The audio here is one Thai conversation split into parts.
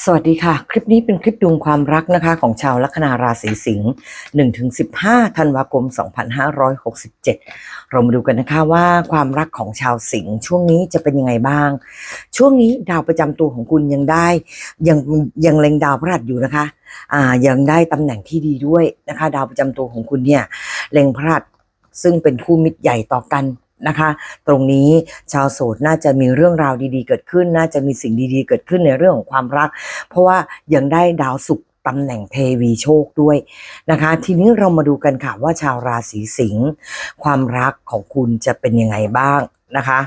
สวัสดีค่ะ คลิปนี้เป็นคลิปดวงความรักนะคะของชาวลัคนาราศีสิงห์1ถึง15ธันวาคม 2567 เรามาดูกันนะคะว่าความรักของชาวสิงห์ช่วงนี้จะเป็นยังไงบ้าง ช่วงนี้ดาวประจำตัวของคุณยังได้ ยังยังเล็งดาวพฤหัสอยู่นะคะอ่ายังได้ตำแหน่งที่ดีด้วยนะคะ ดาวประจำตัวของคุณเนี่ยเล็งพฤหัสซึ่งเป็นคู่มิตรใหญ่ต่อกัน นะคะ ตรงนี้ชาวโสดน่าจะมีเรื่องราวดีๆ เกิดขึ้น น่าจะมีสิ่งดีๆ เกิดขึ้นในเรื่องของความรัก เพราะว่ายังได้ดาวศุกร์ตำแหน่งเทวีโชคด้วยนะคะ ทีนี้เรามาดูกันค่ะว่าชาวราศีสิงห์ความรักของคุณจะเป็นยังไงบ้างนะคะ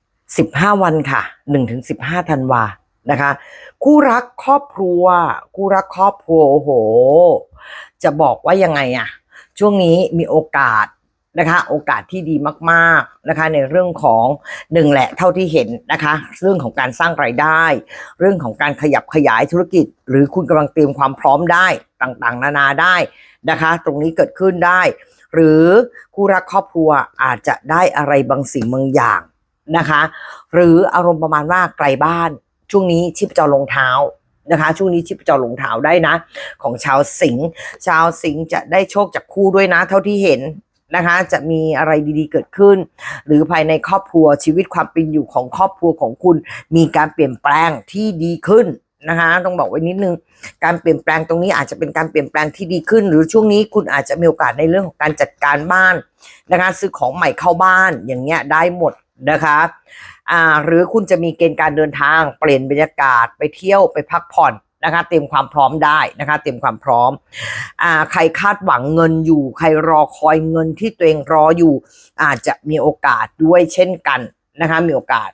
15วันค่ะ1ถึง15ธันวานะคะ คู่รักครอบครัว คู่รักครอบครัวโอ้โห จะบอกว่ายังไงอะช่วงนี้มีโอกาส นะคะ โอกาสที่ดีมากๆนะคะ ในเรื่องของหนึ่งแหละเท่าที่เห็นนะคะ เรื่องของการสร้างรายได้ เรื่องของการขยับขยายธุรกิจ หรือคุณกำลังเตรียมความพร้อมได้ต่างๆ นานาได้นะคะ ตรงนี้เกิดขึ้นได้ หรือคู่รักครอบครัวอาจจะได้อะไรบางสิ่งบางอย่างนะคะ หรืออารมณ์ประมาณว่าไกลบ้าน ช่วงนี้ชีพจรลงเท้านะคะช่วงนี้ชีพจรลงเท้าได้นะ ของชาวสิงห์ชาวสิงห์จะได้โชคจากคู่ด้วยนะ เท่าที่เห็น นะคะ จะมีอะไรดีๆเกิดขึ้น หรือภายในครอบครัวชีวิตความเป็นอยู่ของครอบครัวของคุณ มีการเปลี่ยนแปลงที่ดีขึ้นนะคะต้องบอกไว้นิดนึงการเปลี่ยนแปลงตรงนี้อาจจะเป็นการเปลี่ยนแปลงที่ดีขึ้น หรือช่วงนี้คุณอาจจะมีโอกาสในเรื่องของการจัดการบ้านนะคะซื้อของใหม่เข้าบ้านอย่างเงี้ยได้หมดนะคะอ่าหรือคุณจะมีเกณฑ์การเดินทางเปลี่ยนบรรยากาศไปเที่ยวไปพักผ่อน นะคะเตรียมความพร้อมได้นะคะ เตรียมความพร้อมอ่าใครคาดหวังเงินอยู่ ใครรอคอยเงินที่ตัวเองรออยู่ อาจจะมีโอกาสด้วยเช่นกันนะคะมีโอกาส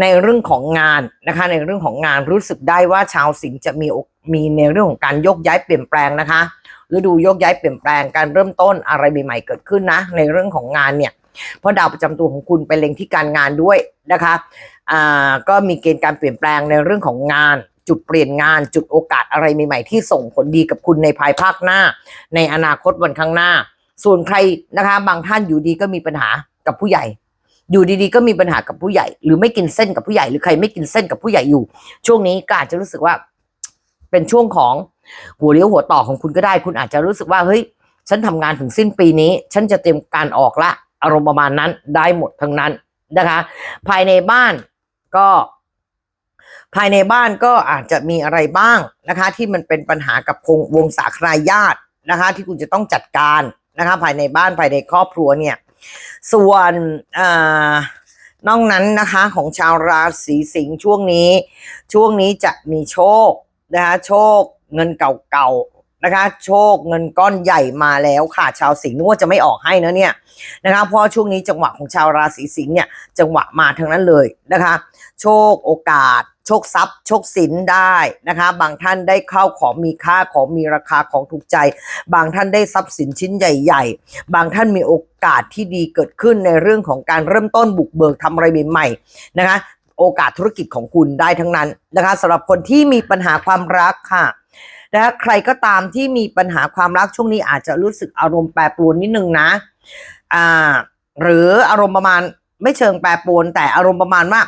ในเรื่องของงานนะคะ ในเรื่องของงานรู้สึกได้ว่าชาวสิงห์จะมีมีในเรื่องของการยกย้ายเปลี่ยนแปลงนะคะฤดูยกย้ายเปลี่ยนแปลงการเริ่มต้นอะไรใหม่ๆเกิดขึ้นนะ ในเรื่องของงานเนี่ยเพราะดาวประจำตัวของคุณไปเล็งที่การงานด้วยนะคะอ่าก็มีเกณฑ์การเปลี่ยนแปลงในเรื่องของงาน จุดเปลี่ยนงาน จุดโอกาสอะไรใหม่ๆ ที่ส่งผลดีกับคุณในภายภาคหน้า ในอนาคตวันข้างหน้า ส่วนใครนะคะ บางท่านอยู่ดีก็มีปัญหากับผู้ใหญ่ อยู่ดีๆ ก็มีปัญหากับผู้ใหญ่ หรือไม่กินเส้นกับผู้ใหญ่ หรือใครไม่กินเส้นกับผู้ใหญ่อยู่ ช่วงนี้ก็อาจจะรู้สึกว่า เป็นช่วงของหัวเลี้ยวหัวต่อของคุณก็ได้ คุณอาจจะรู้สึกว่าเฮ้ยฉันทำงานถึงสิ้นปีนี้ ฉันจะเตรียมการออกละ อารมณ์ประมาณนั้นได้หมดทั้งนั้นนะคะ ภายในบ้านก็ ภายในบ้านก็อาจจะมีอะไรบ้างนะคะ ที่มันเป็นปัญหากับวงวงสาครายญาตินะคะ ที่คุณจะต้องจัดการนะคะ ภายในบ้านภายในครอบครัวเนี่ย ส่วนอ่านอกนั้นนะคะของชาวราศีสิงห์ช่วงนี้ ช่วงนี้จะมีโชคนะคะโชคเงินเก่าๆนะคะ โชคเงินก้อนใหญ่มาแล้วค่ะ ชาวสิงห์นึกว่าจะไม่ออกให้นะเนี่ยนะคะเพราะช่วงนี้จังหวะของชาวราศีสิงห์เนี่ยจังหวะมาทั้งนั้นเลยนะคะ โชคโอกาส โชคทรัพย์ โชคสินได้นะคะ บางท่านได้เข้าของมีค่าของมีราคาของถูกใจ บางท่านได้ทรัพย์สินชิ้นใหญ่ ๆ บางท่านมีโอกาสที่ดีเกิดขึ้นในเรื่องของการเริ่มต้นบุกเบิกทำอะไรใหม่ๆนะคะ โอกาสธุรกิจของคุณได้ทั้งนั้นนะคะสำหรับคนที่มีปัญหาความรักค่ะนะคะใครก็ตามที่มีปัญหาความรักช่วงนี้อาจจะรู้สึกอารมณ์แปรปรวนนิดนึงนะอ่าหรืออารมณ์ประมาณไม่เชิงแปรปรวนแต่อารมณ์ประมาณว่า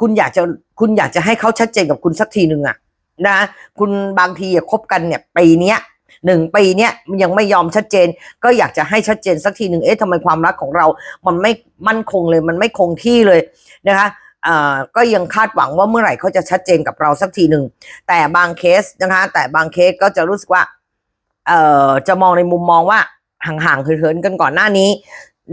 คุณอยากจะคุณอยากจะให้เขาชัดเจนกับคุณสักทีหนึ่งอะนะคุณบางทีอะคบกันเนี่ยปีเนี้ยหนึ่งปีเนี้ยยังไม่ยอมชัดเจน ก็อยากจะให้ชัดเจนสักทีหนึ่งเอ๊ะทำไมความรักของเรา มันไม่มั่นคงเลย มันไม่คงที่เลยนะคะอ่าก็ยังคาดหวังว่าเมื่อไหร่เขาจะชัดเจนกับเราสักทีหนึ่งแต่บางเคสนะคะ แต่บางเคสก็จะรู้สึกว่าเอ่อจะมองในมุมมองว่าห่างๆเหินๆกันก่อนหน้านี้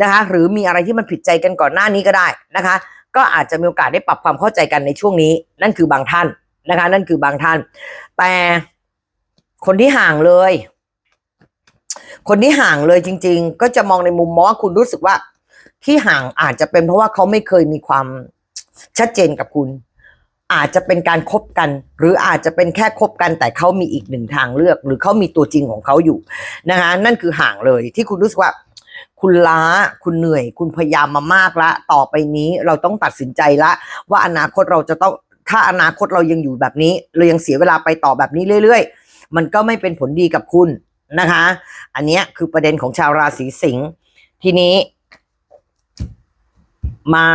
นะคะ หรือมีอะไรที่มันผิดใจกันก่อนหน้านี้ก็ได้นะคะ ก็อาจจะมีโอกาสได้ปรับความเข้าใจกันในช่วงนี้ นั่นคือบางท่านนะคะ นั่นคือบางท่าน แต่คนที่ห่างเลย คนที่ห่างเลยจริง ๆ ก็จะมองในมุมมองว่าคุณรู้สึกว่า ที่ห่างอาจจะเป็นเพราะว่าเขาไม่เคยมีความชัดเจนกับคุณ อาจจะเป็นการคบกัน หรืออาจจะเป็นแค่คบกันแต่เขามีอีกหนึ่งทางเลือก หรือเขามีตัวจริงของเขาอยู่นะคะนั่นคือห่างเลยที่คุณรู้สึกว่า คุณล้าคุณเหนื่อย คุณพยายามมามากละ ต่อไปนี้เราต้องตัดสินใจละ ว่าอนาคตเราจะต้องถ้าอนาคตเรายังอยู่แบบนี้ เรายังเสียเวลาไปต่อแบบนี้เรื่อย ๆ มันก็ไม่เป็นผลดีกับคุณนะคะ อันนี้คือประเด็นของชาวราศีสิงห์ทีนี้ มา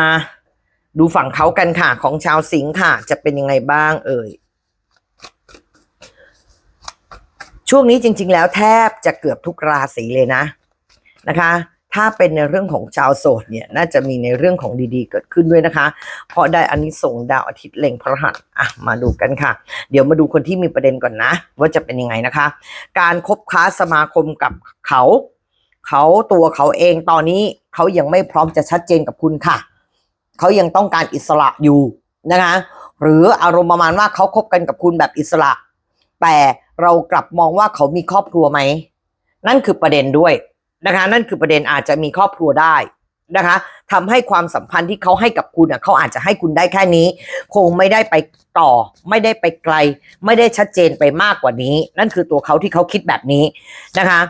ดูฝั่งเขากันค่ะ ของชาวสิงห์ค่ะ จะเป็นยังไงบ้าง เอ่ยช่วงนี้จริง ๆ แล้วแทบจะเกือบทุกราศีเลยนะ นะคะ ถ้าเป็นในเรื่องของชาวโสดเนี่ยน่าจะมีในเรื่องของดีๆ เกิดขึ้นด้วยนะคะ เพราะได้อานิสงส์ดาวอาทิตย์เล็งพระหัสอะมาดูกันค่ะ เดี๋ยวมาดูคนที่มีประเด็นก่อนนะ ว่าจะเป็นยังไงนะคะ การคบค้าสมาคมกับเขา เขาตัวเขาเองตอนนี้เขายังไม่พร้อมจะชัดเจนกับคุณค่ะเขายังต้องการอิสระอยู่นะคะหรืออารมณ์ประมาณว่าเขาคบกันกับคุณแบบอิสระ แต่เรากลับมองว่าเขามีครอบครัวไหม นั่นคือประเด็นด้วย นะคะ นั่นคือประเด็นอาจจะมีครอบครัวได้นะคะทำให้ความสัมพันธ์ที่เขาให้กับคุณอะเขาอาจจะให้คุณได้แค่นี้ คงไม่ได้ไปต่อ ไม่ได้ไปไกล ไม่ได้ชัดเจนไปมากกว่านี้ นั่นคือตัวเขาที่เขาคิดแบบนี้นะคะ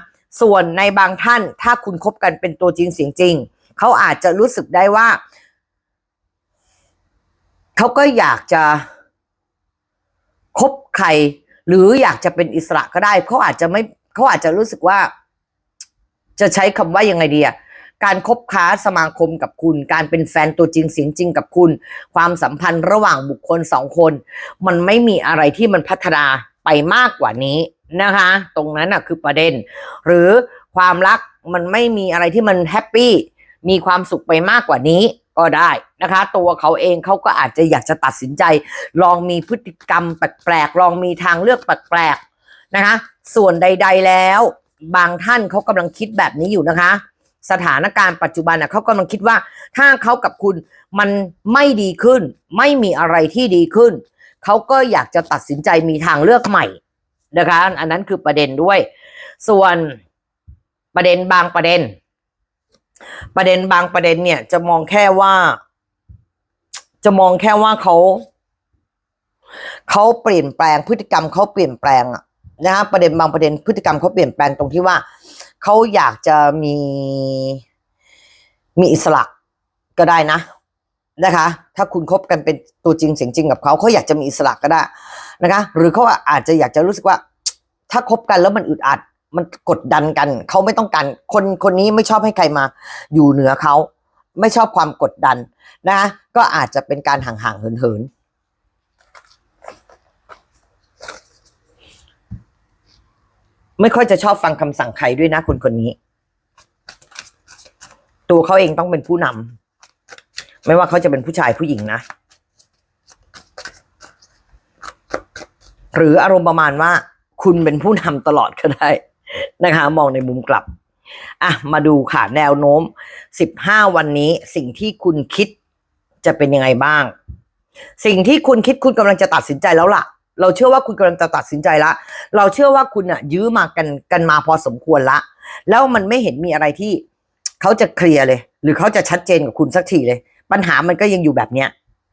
ส่วนในบางท่านถ้าคุณคบกันเป็นตัวจริงเสียงจริงเขาอาจจะรู้สึกได้ว่าเขาก็อยากจะคบใคร หรืออยากจะเป็นอิสระก็ได้เขาอาจจะไม่เขาอาจจะรู้สึกว่า จะใช้คำว่ายังไงดีอะการคบค้าสมาคมกับคุณ การเป็นแฟนตัวจริงเสียงจริงกับคุณ ความสัมพันธ์ระหว่างบุคคลสองคน มันไม่มีอะไรที่มันพัฒนาไปมากกว่านี้นะคะ ตรงนั้นอะคือประเด็น หรือความรักมันไม่มีอะไรที่มันแฮปปี้มีความสุขไปมากกว่านี้ก็ได้นะคะ ตัวเขาเองเขาก็อาจจะอยากจะตัดสินใจ ลองมีพฤติกรรมแปลกๆลองมีทางเลือกแปลกๆนะคะ ส่วนใด ๆแล้ว บางท่านเขากำลังคิดแบบนี้อยู่นะคะ สถานการณ์ปัจจุบันน่ะเขากำลังคิดว่าถ้าเขากับคุณมันไม่ดีขึ้น ไม่มีอะไรที่ดีขึ้น เขาก็อยากจะตัดสินใจมีทางเลือกใหม่นะคะ อันนั้นคือประเด็นด้วย ส่วนประเด็นบางประเด็น ประเด็นบางประเด็นเนี่ย จะมองแค่ว่า จะมองแค่ว่าเขาเขาเปลี่ยนแปลงพฤติกรรมเขาเปลี่ยนแปลงอะ นะฮะประเด็นบางประเด็นพฤติกรรมเขาเปลี่ยนแปลงตรงที่ว่าเขาอยากจะมี มีอิสระก็ได้นะนะคะ ถ้าคุณคบกันเป็นตัวจริงเสียงจริงกับเขาเขาอยากจะมีอิสระก็ได้นะคะ หรือเขาอาจจะอยากจะรู้สึกว่า ถ้าคบกันแล้วมันอึดอัด มันกดดันกันเขาไม่ต้องการคนคนนี้ไม่ชอบให้ใครมา อยู่เหนือเขาไม่ชอบความกดดันนะคะก็อาจจะเป็นการห่างๆเหินๆ ไม่ค่อยจะชอบฟังคำสั่งใครด้วยนะคนคนนี้ ตัวเขาเองต้องเป็นผู้นำไม่ว่าเขาจะเป็นผู้ชายผู้หญิงนะหรืออารมณ์ประมาณว่า คุณเป็นผู้นำตลอดก็ได้นะคะ มองในมุมกลับอะมาดูค่ะแนวโน้ม 15 วันนี้ สิ่งที่คุณคิดจะเป็นยังไงบ้าง สิ่งที่คุณคิดคุณกำลังจะตัดสินใจแล้วล่ะ เราเชื่อว่าคุณกำลังจะตัดสินใจละ เราเชื่อว่าคุณอะยื้อมากันกันมาพอสมควรละ แล้วมันไม่เห็นมีอะไรที่เขาจะเคลียร์เลย หรือเขาจะชัดเจนกับคุณสักทีเลย ปัญหามันก็ยังอยู่แบบเนี้ย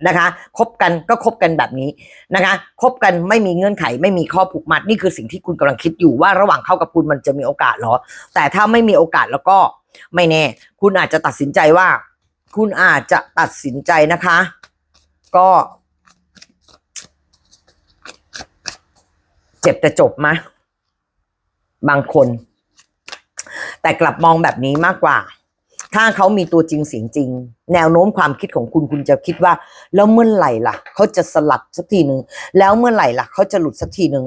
นะคะคบกันก็คบกันแบบนี้นะคะคบกันไม่มีเงื่อนไขไม่มีข้อผูกมัดนี่คือสิ่งที่คุณกำลังคิดอยู่ว่าระหว่างเข้ากับคุณมันจะมีโอกาสเหรอ แต่ถ้าไม่มีโอกาสแล้วก็ไม่แน่ คุณอาจจะตัดสินใจว่า คุณอาจจะตัดสินใจนะคะ ก็ เจ็บแต่จบมะบางคน แต่กลับมองแบบนี้มากกว่า ถ้าเขามีตัวจริงเสียงจริง แนวโน้มความคิดของคุณคุณจะคิดว่า แล้วเมื่อไหร่ล่ะ เขาจะสลัดสักทีหนึ่งแล้วเมื่อไหร่ล่ะ เขาจะหลุดสักทีหนึ่ง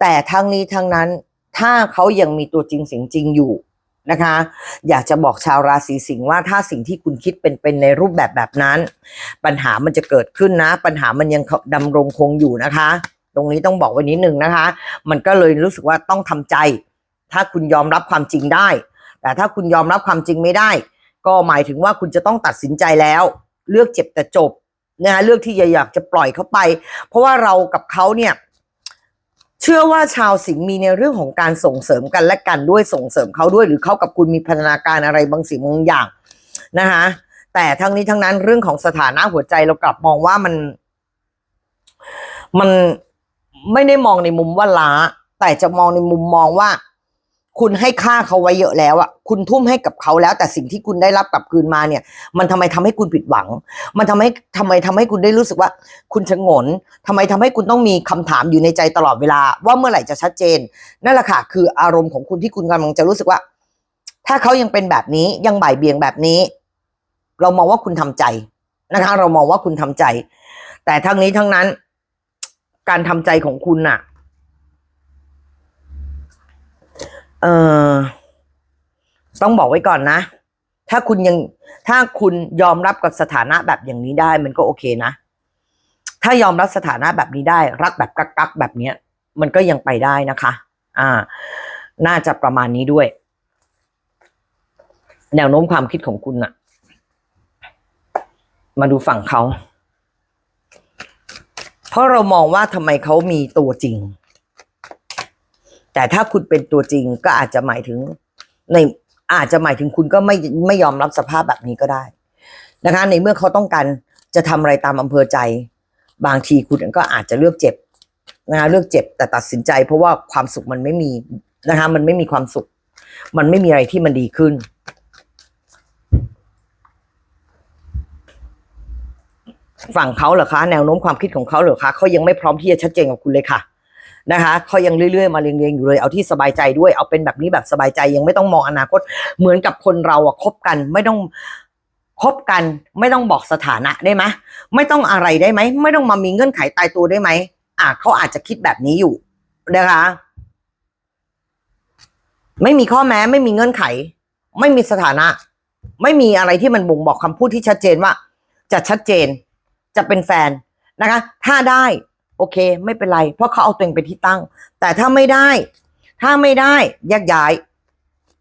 แต่ทั้งนี้ทั้งนั้น ถ้าเขายังมีตัวจริงเสียงจริงอยู่นะคะ อยากจะบอกชาวราศีสิงห์ว่าถ้าสิ่งที่คุณคิดเป็นเป็นในรูปแบบแบบนั้น ปัญหามันจะเกิดขึ้นนะ ปัญหามันยังดำรงคงอยู่นะคะ ตรงนี้ต้องบอกไว้นิดนึงนะคะ มันก็เลยรู้สึกว่าต้องทำใจ ถ้าคุณยอมรับความจริงได้ แต่ถ้าคุณยอมรับความจริงไม่ได้ ก็หมายถึงว่าคุณจะต้องตัดสินใจแล้ว เลือกเจ็บแต่จบนะฮะเลือกที่จะอยากจะปล่อยเขาไป เพราะว่าเรากับเขาเนี่ยเชื่อว่าชาวสิงห์มีในเรื่องของการส่งเสริมกันและกันด้วยส่งเสริมเขาด้วย หรือเขากับคุณมีพัฒนาการอะไรบางสิ่งบางอย่างนะคะแต่ทั้งนี้ทั้งนั้นเรื่องของสถานะหัวใจเรากลับมองว่ามัน มัน ไม่ได้มองในมุมว่าล้า แต่จะมองในมุมมองว่า คุณให้ค่าเขาไว้เยอะแล้วอะคุณทุ่มให้กับเขาแล้ว แต่สิ่งที่คุณได้รับกลับคืนมาเนี่ย มันทำไมทำให้คุณผิดหวัง มันทำให้ทำไมทำให้คุณได้รู้สึกว่า คุณชะงนทำไมทำให้คุณต้องมีคำถามอยู่ในใจตลอดเวลา ว่าเมื่อไหร่จะชัดเจน นั่นแหละค่ะคืออารมณ์ของคุณที่คุณกำลังจะรู้สึกว่า ถ้าเขายังเป็นแบบนี้ยังบ่ายเบียงแบบนี้ เรามองว่าคุณทำใจนะคะ เรามองว่าคุณทำใจ แต่ทั้งนี้ทั้งนั้น การทำใจของคุณน่ะเออต้องบอกไว้ก่อนนะ ถ้าคุณยังถ้าคุณยอมรับกับสถานะแบบอย่างนี้ได้ มันก็โอเคนะ ถ้ายอมรับสถานะแบบนี้ได้ รักแบบกักกักๆแบบเนี้ย มันก็ยังไปได้นะคะ อ่า น่าจะประมาณนี้ด้วย แนวโน้มความคิดของคุณน่ะมาดูฝั่งเขา เพราะเรามองว่าทำไมเขามีตัวจริง แต่ถ้าคุณเป็นตัวจริงก็อาจจะหมายถึงในอาจจะหมายถึงคุณก็ไม่ไม่ยอมรับสภาพแบบนี้ก็ได้นะคะ ในเมื่อเขาต้องการจะทำอะไรตามอำเภอใจ บางทีคุณก็อาจจะเลือกเจ็บนะคะเลือกเจ็บแต่ตัดสินใจ เพราะว่าความสุขมันไม่มีนะคะ มันไม่มีความสุข มันไม่มีอะไรที่มันดีขึ้น ฝั่งเขาเหรอคะ แนวโน้มความคิดของเขาเหรอคะเขายังไม่พร้อมที่จะชัดเจนกับคุณเลยค่ะนะคะเขายังเรื่อยๆมาเรียงๆอยู่เลยเอาที่สบายใจด้วยเอาเป็นแบบนี้แบบสบายใจยังไม่ต้องมองอนาคต เหมือนกับคนเราอะคบกันไม่ต้องคบกัน ไม่ต้องบอกสถานะได้ไหมไม่ต้องอะไรได้ไหมไม่ต้องมามีเงื่อนไขตายตัวได้ไหมอะเขาอาจจะคิดแบบนี้อยู่นะคะ ไม่มีข้อแม้ไม่มีเงื่อนไข ไม่มีสถานะ ไม่มีอะไรที่มันบ่งบอกคำพูดที่ชัดเจนว่า จะชัดเจน จะเป็นแฟนนะคะ ถ้าได้โอเคไม่เป็นไร เพราะเขาเอาตัวเองเป็นที่ตั้ง แต่ถ้าไม่ได้ ถ้าไม่ได้แยกย้าย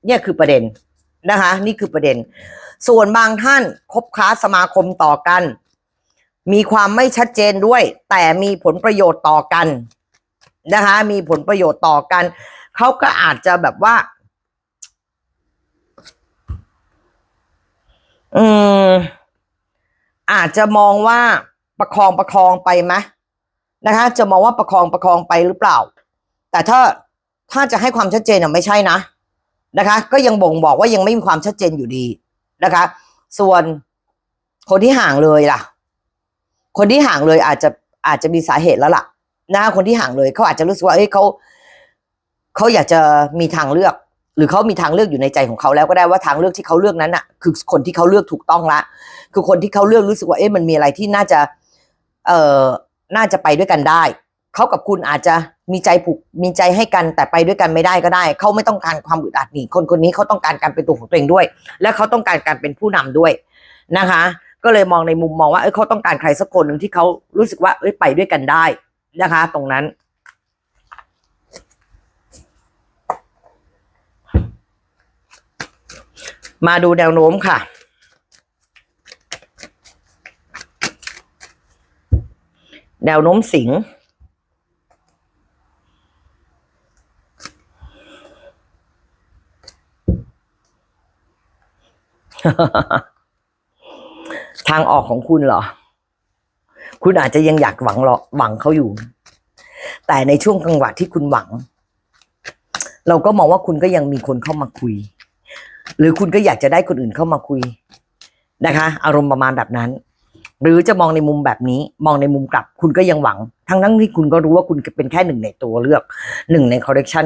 เนี่ยคือประเด็นนะคะ นี่คือประเด็น ส่วนบางท่านคบค้าสมาคมต่อกัน มีความไม่ชัดเจนด้วย แต่มีผลประโยชน์ต่อกันนะคะ มีผลประโยชน์ต่อกัน เขาก็อาจจะแบบว่า อืม อาจจะมองว่าประคองประคองไปไหมนะคะ จะมองว่าประคองประคองไปหรือเปล่า แต่ถ้าถ้าจะให้ความชัดเจนอะไม่ใช่นะนะคะ ก็ยังบ่งบอกว่ายังไม่มีความชัดเจนอยู่ดีนะคะ ส่วนคนที่ห่างเลยล่ะ คนที่ห่างเลยอาจจะอาจจะมีสาเหตุแล้วล่ะนะคนที่ห่างเลยเขาอาจจะรู้สึกว่าเอ้ยเขาเขาอยากจะมีทางเลือก หรือเขามีทางเลือกอยู่ในใจของเขาแล้วก็ได้ว่าทางเลือกที่เขาเลือกนั้นน่ะ คือคนที่เขาเลือกถูกต้องละ คือคนที่เขาเลือกรู้สึกว่าเอ๊ะมันมีอะไรที่น่าจะ เอ่อน่าจะไปด้วยกันได้เขากับคุณอาจจะมีใจผูกมีใจให้กันแต่ไปด้วยกันไม่ได้ก็ได้ เขาไม่ต้องการความอึดอัดนี่คนคนนี้เขาต้องการการเป็นตัวของตัวเองด้วย และเขาต้องการการเป็นผู้นำด้วยนะคะ ก็เลยมองในมุมมองว่าเอ้ยเขาต้องการใครสักคนหนึ่งที่เขารู้สึกว่าเอ้ยไปด้วยกันได้นะคะ ตรงนั้น มาดูแนวโน้มค่ะ แนวโน้มสิงห์ทางออกของคุณเหรอ คุณอาจจะยังอยากหวังหรอหวังเขาอยู่ แต่ในช่วงจังหวะที่คุณหวัง เราก็มองว่าคุณก็ยังมีคนเข้ามาคุย หรือคุณก็อยากจะได้คนอื่นเข้ามาคุยนะคะ อารมณ์ประมาณแบบนั้น หรือจะมองในมุมแบบนี้มองในมุมกลับ คุณก็ยังหวัง ทั้งทั้งที่คุณก็รู้ว่าคุณเป็นแค่หนึ่งในตัวเลือกหนึ่งในคอร์เรคชัน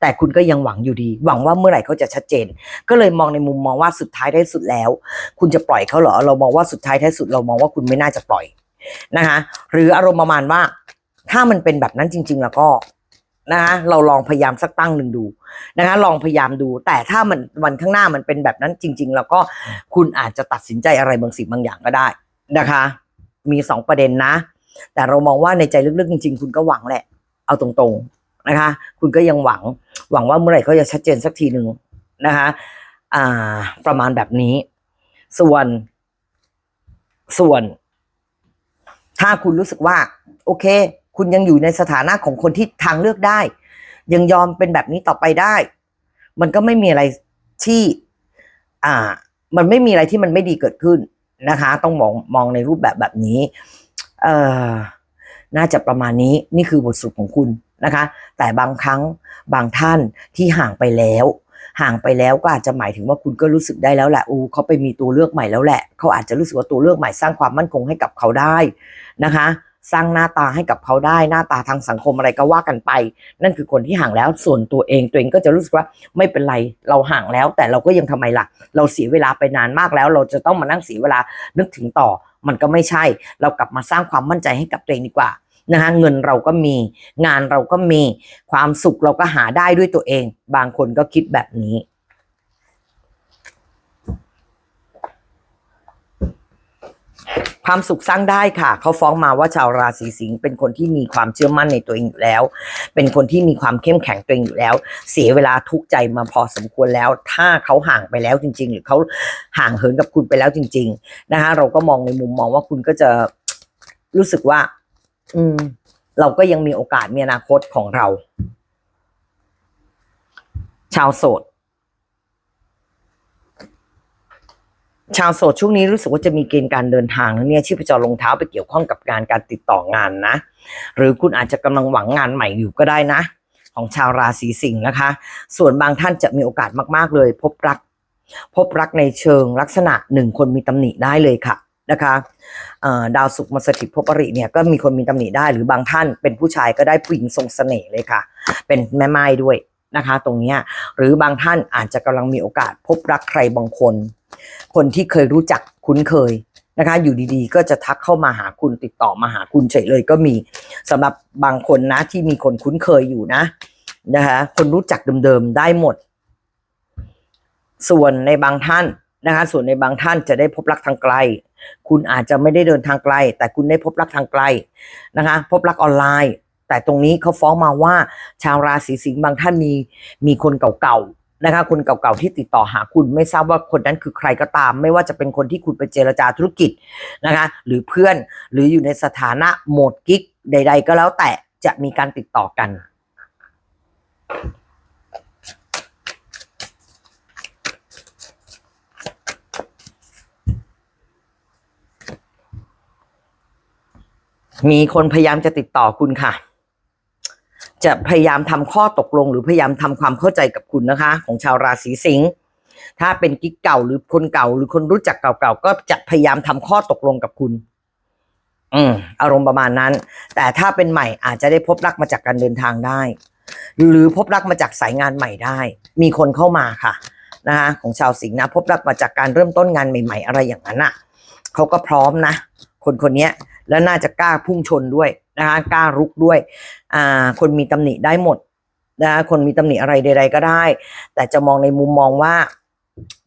แต่คุณก็ยังหวังอยู่ดี หวังว่าเมื่อไหร่เขาจะชัดเจน ก็เลยมองในมุมมองว่าสุดท้ายท้สุดแล้ว คุณจะปล่อยเขาเหรอ เรามองว่าสุดท้ายท้ายสุดเรามองว่าคุณไม่น่าจะปล่อยนะคะหรืออารมณ์ประมาณว่า ถ้ามันเป็นแบบนั้นจริง ๆ แล้วก็นะคะเราลองพยายามสักตั้งหนึ่งดูนะคะลองพยายามดู แต่ถ้ามันวันข้างหน้ามันเป็นแบบนั้นจริง ๆ แล้วก็คุณอาจจะตัดสินใจอะไรบางสิ่งบางอย่างก็ได้ นะคะ มีสองประเด็นนะ แต่เรามองว่าในใจลึกๆจริง ๆ คุณก็หวังแหละ เอาตรงๆนะคะ คุณก็ยังหวัง หวังว่าเมื่อไหร่เขาจะชัดเจนสักทีหนึ่งนะคะอ่าประมาณแบบนี้ ส่วน ส่วน ถ้าคุณรู้สึกว่า โอเค คุณยังอยู่ในสถานะของคนที่ทางเลือกได้ ยังยอมเป็นแบบนี้ต่อไปได้ มันก็ไม่มีอะไรที่ อ่า มันไม่มีอะไรที่มันไม่ดีเกิดขึ้น นะคะ ต้องมองมองในรูปแบบแบบนี้ เอ่อ น่าจะประมาณนี้นี่คือบทสรุปของคุณนะคะ แต่บางครั้งบางท่านที่ห่างไปแล้ว ห่างไปแล้วก็อาจจะหมายถึงว่าคุณก็รู้สึกได้แล้วแหละอูเขาไปมีตัวเลือกใหม่แล้วแหละ เขาอาจจะรู้สึกว่าตัวเลือกใหม่สร้างความมั่นคงให้กับเขาได้นะคะ สร้างหน้าตาให้กับเขาได้หน้าตาทางสังคมอะไรก็ว่ากันไป นั่นคือคนที่ห่างแล้วส่วนตัวเองตัวเองก็จะรู้สึกว่าไม่เป็นไรเราห่างแล้ว แต่เราก็ยังทำไมล่ะ เราเสียเวลาไปนานมากแล้ว เราจะต้องมานั่งเสียเวลานึกถึงต่อ มันก็ไม่ใช่ เรากลับมาสร้างความมั่นใจให้กับตัวเองดีกว่านะคะเงินเราก็มี งานเราก็มีความสุขเราก็หาได้ด้วยตัวเอง บางคนก็คิดแบบนี้ ความสุขสร้างได้ค่ะ เขาฟ้องมาว่าชาวราศีสิงห์เป็นคนที่มีความเชื่อมั่นในตัวเองอยู่แล้ว เป็นคนที่มีความเข้มแข็งตัวเองอยู่แล้ว เสียเวลาทุกใจมาพอสมควรแล้ว ถ้าเขาห่างไปแล้วจริง ๆ หรือเขาห่างเหินกับคุณไปแล้วจริง ๆ นะคะเราก็มองในมุมมองว่าคุณก็จะรู้สึกว่า อืม เราก็ยังมีโอกาสมีอนาคตของเรา ชาวโสด ชาวโสดช่วงนี้รู้สึกว่าจะมีเกณฑ์การเดินทางนะเนี่ยชีพจรลงเท้าไปเกี่ยวข้องกับงานการติดต่องานนะ หรือคุณอาจจะกำลังหวังงานใหม่อยู่ก็ได้นะ ของชาวราศีสิงห์นะคะ ส่วนบางท่านจะมีโอกาสมากๆเลย พบรัก พบรักในเชิงลักษณะหนึ่งคนมีตำหนิได้เลยค่ะนะคะดาวศุกร์มาสถิตภพอริเนี่ยก็มีคนมีตำหนิได้หรือบางท่านเป็นผู้ชายก็ได้ผู้หญิงทรงเสน่ห์เลยค่ะ เป็นแม่ไม้ด้วยนะคะ ตรงนี้หรือบางท่านอาจจะกำลังมีโอกาสพบรักใครบางคน คนที่เคยรู้จักคุ้นเคยนะคะ อยู่ดีๆ ก็จะทักเข้ามาหาคุณติดต่อมาหาคุณเฉยเลยก็มีสำหรับบางคนนะที่มีคนคุ้นเคยอยู่นะนะคะคนรู้จักเดิมๆได้หมด ส่วนในบางท่านนะคะ ส่วนในบางท่านจะได้พบรักทางไกล คุณอาจจะไม่ได้เดินทางไกล แต่คุณได้พบรักทางไกลนะคะ พบรักออนไลน์ แต่ตรงนี้เขาฟ้องมาว่า ชาวราศีสิงห์บางท่านมีมีคนเก่าๆ นะคะคนเก่าๆที่ติดต่อหาคุณไม่ทราบว่าคนนั้นคือใครก็ตาม ไม่ว่าจะเป็นคนที่คุณไปเจรจาธุรกิจนะคะหรือเพื่อนหรืออยู่ในสถานะโหมดกิ๊กใด ๆ ก็แล้วแต่จะมีการติดต่อกัน มีคนพยายามจะติดต่อคุณค่ะ จะพยายามทำข้อตกลง หรือพยายามทำความเข้าใจกับคุณนะคะ ของชาวราศีสิงห์ถ้าเป็นกิ๊กเก่าหรือคนเก่า หรือคนรู้จักเก่าๆก็จะพยายามทำข้อตกลงกับคุณ อืมอารมณ์ประมาณนั้น แต่ถ้าเป็นใหม่อาจจะได้พบรักมาจากการเดินทางได้ หรือพบรักมาจากสายงานใหม่ได้ มีคนเข้ามาค่ะนะคะของชาวสิงห์นะ พบรักมาจากการเริ่มต้นงานใหม่ ๆ อะไรอย่างนั้นอะเขาก็พร้อมนะ คนคนเนี้ยแล้วน่าจะกล้าพุ่งชนด้วย นะคะกล้ารุกด้วยอ่าคนมีตำหนิได้หมดนะคะคนมีตำหนิอะไรใด ๆ ก็ได้ แต่จะมองในมุมมองว่า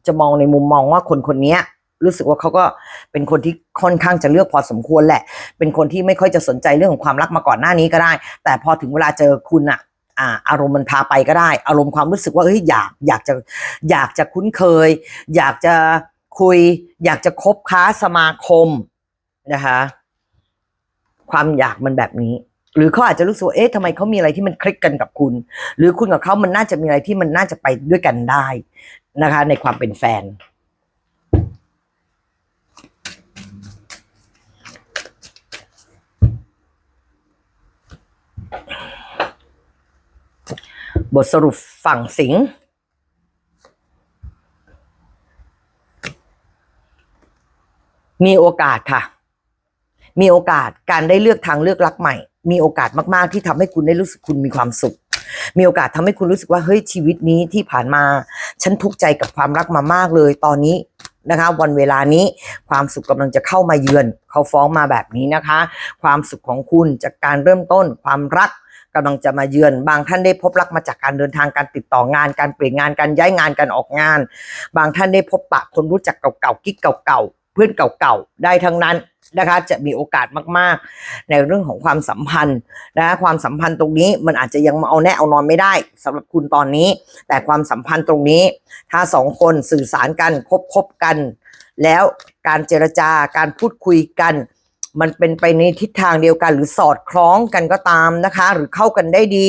จะมองในมุมมองว่าคนคนนี้รู้สึกว่าเขาก็เป็นคนที่ค่อนข้างจะเลือกพอสมควรแหละ เป็นคนที่ไม่ค่อยจะสนใจเรื่องของความรักมาก่อนหน้านี้ก็ได้ แต่พอถึงเวลาเจอคุณอะอ่าอารมณ์มันพาไปก็ได้ อารมณ์ความรู้สึกว่าเฮ้ยอยากอยากจะอยากจะคุ้นเคย อยากจะคุย อยากจะคบค้าสมาคมนะคะ ความอยากมันแบบนี้ หรือเขาอาจจะรู้สึกว่าเอ๊ะทำไมเขามีอะไรที่มันคลิกกันกับคุณ หรือคุณกับเขามันน่าจะมีอะไรที่มันน่าจะไปด้วยกันได้นะคะ ในความเป็นแฟน บทสรุปฝั่งสิงห์มีโอกาสค่ะ มีโอกาสการได้เลือกทางเลือกรักใหม่ มีโอกาสมากๆที่ทำให้คุณได้รู้สึกคุณมีความสุข มีโอกาสทำให้คุณรู้สึกว่าเฮ้ยชีวิตนี้ที่ผ่านมา ฉันทุกข์ใจกับความรักมามากเลย ตอนนี้นะคะ วันเวลานี้ความสุขกำลังจะเข้ามาเยือน เขาฟ้องมาแบบนี้นะคะ ความสุขของคุณจากการเริ่มต้นความรักกำลังจะมาเยือน บางท่านได้พบรักมาจากการเดินทางการติดต่องานการเปลี่ยนงานการย้ายงานการออกงาน บางท่านได้พบปะคนรู้จักเก่าๆกิ๊กเก่าๆ เพื่อนเก่าๆ ได้ทั้งนั้นนะคะ จะมีโอกาสมากๆ ในเรื่องของความสัมพันธ์นะคะความสัมพันธ์ตรงนี้มันอาจจะยังมาเอาแน่เอานอนไม่ได้สำหรับคุณตอนนี้ แต่ความสัมพันธ์ตรงนี้ ถ้าสองคนสื่อสารกันคบคบกัน แล้วการเจรจาการพูดคุยกัน มันเป็นไปในทิศทางเดียวกัน หรือสอดคล้องกันก็ตามนะคะ หรือเข้ากันได้ดี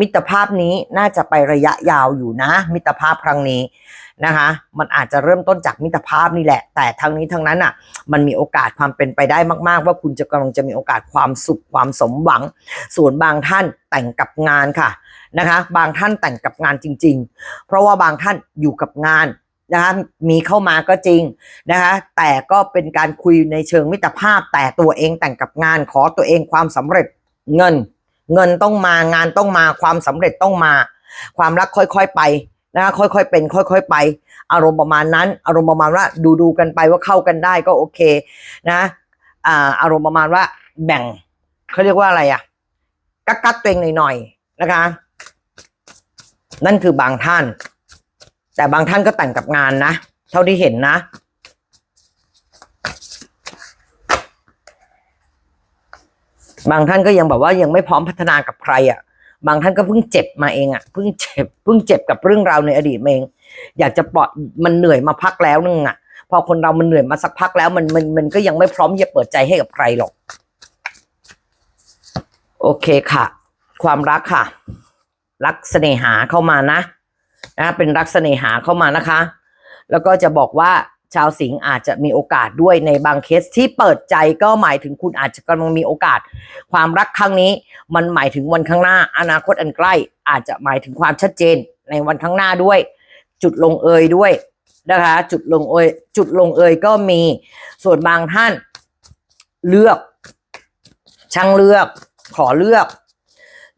มิตรภาพนี้น่าจะไประยะยาวอยู่นะ มิตรภาพครั้งนี้ นะคะมันอาจจะเริ่มต้นจากมิตรภาพนี่แหละ แต่ทั้งนี้ทั้งนั้นอะมันมีโอกาสความเป็นไปได้มากๆ ว่าคุณจะกำลังจะมีโอกาสความสุขความสมหวัง ส่วนบางท่านแต่งกับงานค่ะนะคะ บางท่านแต่งกับงานจริง ๆ เพราะว่าบางท่านอยู่กับงานนะคะมีเข้ามาก็จริงนะคะแต่ก็เป็นการคุยในเชิงมิตรภาพ แต่ตัวเองแต่งกับงานขอตัวเองความสำเร็จเงิน เงินต้องมางานต้องมาความสำเร็จต้องมา ความรักค่อยๆไป นะคะค่อยๆเป็น ค่อย ๆ ไป อารมณ์ประมาณนั้น อารมณ์ประมาณว่าดูดูๆกันไปว่าเข้ากันได้ก็โอเคนะอ่าอารมณ์ประมาณว่าแบ่งเขาเรียกว่าอะไรอะกักกักตัวเองหน่อยๆนะคะ นั่นคือบางท่าน แต่บางท่านก็แต่งกับงานนะเท่าที่เห็นนะบางท่านก็ยังแบบว่ายังไม่พร้อมพัฒนากับใครอะ่ะ บางท่านก็เพิ่งเจ็บมาเองอะ่ะเพิ่งเจ็บเพิ่งเจ็บกับเรื่องราวในอดีตเอง อยากจะปล่อยมันเหนื่อยมาพักแล้วนึงอะ่ะ พอคนเรามันเหนื่อยมาสักพักแล้วมันมันมันก็ยังไม่พร้อมจะเปิดใจให้กับใครหรอก โอเคค่ะ ความรักค่ะ รักเสน่หาเข้ามานะนะเป็นรักเสน่หาเข้ามานะคะ แล้วก็จะบอกว่า ชาวสิงห์อาจจะมีโอกาสด้วยในบางเคสที่เปิดใจก็หมายถึงคุณอาจจะกำลังมีโอกาส ความรักครั้งนี้ มันหมายถึงวันข้างหน้า อนาคตอันใกล้ อาจจะหมายถึงความชัดเจนในวันข้างหน้าด้วย จุดลงเอยด้วยนะคะ จุดลงเอยจุดลงเอยก็มีส่วนบางท่าน เลือก ช่างเลือก ขอเลือก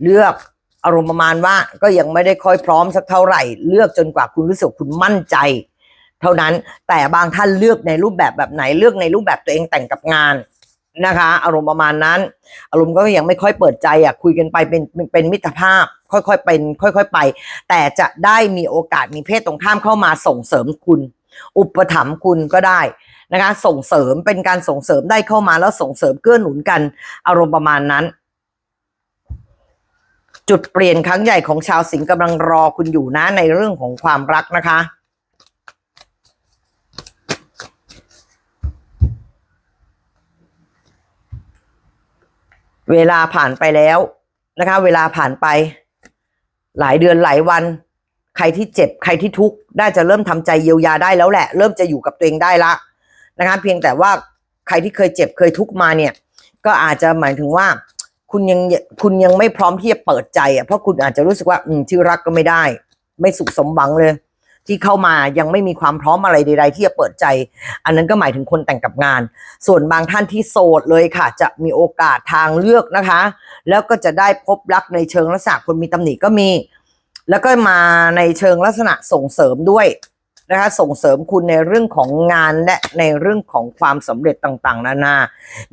เลือกอารมณ์ประมาณว่าก็ยังไม่ได้ค่อยพร้อมสักเท่าไหร่ เลือกจนกว่าคุณรู้สึกคุณมั่นใจ เท่านั้นแต่บางท่านเลือกในรูปแบบแบบไหนเลือกในรูปแบบตัวเองแต่งกับงานนะคะ อารมณ์ประมาณนั้น อารมณ์ก็ยังไม่ค่อยเปิดใจอะคุยกันไปเป็นเป็นเป็นมิตรภาพ ค่อยๆเป็น ค่อย ๆ ไป แต่จะได้มีโอกาสมีเพศตรงข้ามเข้ามาส่งเสริมคุณ อุปถัมภ์คุณก็ได้นะคะ ส่งเสริมเป็นการส่งเสริมได้เข้ามาแล้วส่งเสริมเกื้อหนุนกัน อารมณ์ประมาณนั้น จุดเปลี่ยนครั้งใหญ่ของชาวสิงห์กำลังรอคุณอยู่นะในเรื่องของความรักนะคะ เวลาผ่านไปแล้วนะคะ เวลาผ่านไป หลายเดือนหลายวัน ใครที่เจ็บใครที่ทุกข์ได้จะเริ่มทำใจเยียวยาได้แล้วแหละ เริ่มจะอยู่กับตัวเองได้ละนะคะ เพียงแต่ว่าใครที่เคยเจ็บเคยทุกข์มาเนี่ย ก็อาจจะหมายถึงว่า คุณยังคุณยังไม่พร้อมที่จะเปิดใจอะเพราะคุณอาจจะรู้สึกว่า อืมที่รักก็ไม่ได้ ไม่สุขสมหวังเลย ที่เข้ามายังไม่มีความพร้อมอะไรใด ๆ ที่จะเปิดใจ อันนั้นก็หมายถึงคนแต่งกับงาน ส่วนบางท่านที่โสดเลยค่ะ จะมีโอกาสทางเลือกนะคะ แล้วก็จะได้พบรักในเชิงลักษณะคนมีตำหนิก็มี แล้วก็มาในเชิงลักษณะส่งเสริมด้วยนะคะส่งเสริมคุณในเรื่องของงานและในเรื่องของความสำเร็จต่างๆ นานา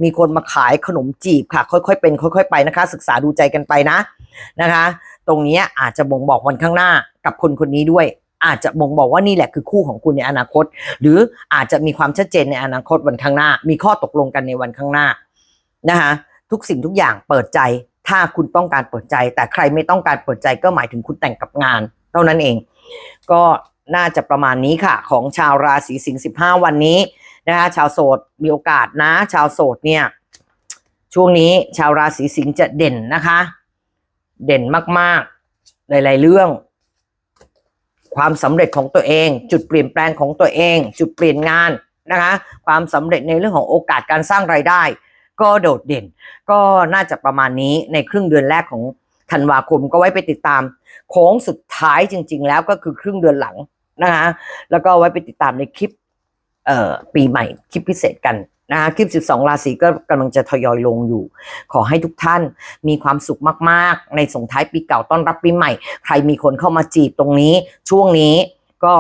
มีคนมาขายขนมจีบค่ะ ค่อยๆเป็น ค่อย ๆ ไปนะคะ ศึกษาดูใจกันไปนะนะคะ ตรงนี้อาจจะบ่งบอกวันข้างหน้ากับคนคนนี้ด้วย อาจจะบ่งบอกว่านี่แหละคือคู่ของคุณในอนาคต หรืออาจจะมีความชัดเจนในอนาคตวันข้างหน้า มีข้อตกลงกันในวันข้างหน้านะคะทุกสิ่งทุกอย่างเปิดใจ ถ้าคุณต้องการเปิดใจ แต่ใครไม่ต้องการเปิดใจก็หมายถึงคุณแต่งกับงาน เท่านั้นเอง ก็น่าจะประมาณนี้ค่ะ ของชาวราศีสิงห์15 วันนี้นะคะชาวโสดมีโอกาสนะ ชาวโสดเนี่ยช่วงนี้ชาวราศีสิงห์จะเด่นนะคะ เด่นมากๆ หลาย ๆ เรื่อง ความสำเร็จของตัวเอง จุดเปลี่ยนแปลงของตัวเอง จุดเปลี่ยนงานนะคะความสำเร็จในเรื่องของโอกาสการสร้างรายได้ ก็โดดเด่น ก็น่าจะประมาณนี้ในครึ่งเดือนแรกของธันวาคมก็ไว้ไปติดตามโค้งสุดท้ายจริง ๆ แล้วก็คือครึ่งเดือนหลังนะคะแล้วก็ไว้ไปติดตามในคลิปปีใหม่คลิปพิเศษกัน นะคะคลิป 12 ราศีก็กำลังจะทยอยลงอยู่ ขอให้ทุกท่านมีความสุขมากๆ ในส่งท้ายปีเก่าต้อนรับปีใหม่ ใครมีคนเข้ามาจีบตรงนี้ ช่วงนี้ก็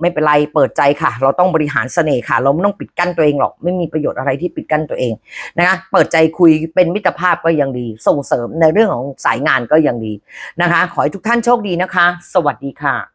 ไม่เป็นไรเปิดใจค่ะ เราต้องบริหารเสน่ห์ค่ะ เราไม่ต้องปิดกั้นตัวเองหรอก ไม่มีประโยชน์อะไรที่ปิดกั้นตัวเองนะคะเปิดใจคุยเป็นมิตรภาพก็ยังดี ส่งเสริมในเรื่องของสายงานก็ยังดีนะคะ ขอให้ทุกท่านโชคดีนะคะ สวัสดีค่ะ